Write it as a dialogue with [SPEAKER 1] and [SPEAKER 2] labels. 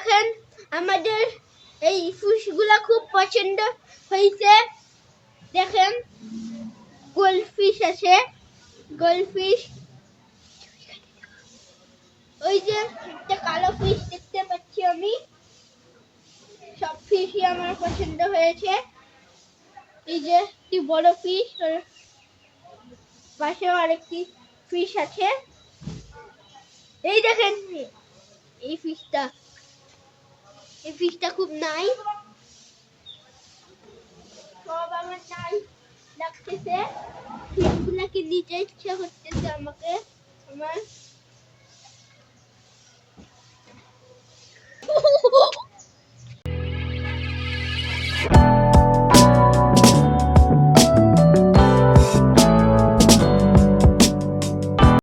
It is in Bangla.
[SPEAKER 1] দেখেন, আমাদের এই ফিশগুলা খুব পছন্দ হয়েছে। দেখেন গোলফিশ আছে গোলফিশ ওই যে একটা কালো ফিশ দেখতে পাচ্ছি আমি। সব ফিশই আমার পছন্দ হয়েছে। এই যে একটি বড় ফিশ পাশেও আরেকটি ফিশ আছে। এই দেখেন, এই ফিশটা এই ফিশটা খুব নাই সব আমার নাই লাগতেছে ফিশগুলাকে নিতে ইচ্ছা করতেছে আমাকে। আমার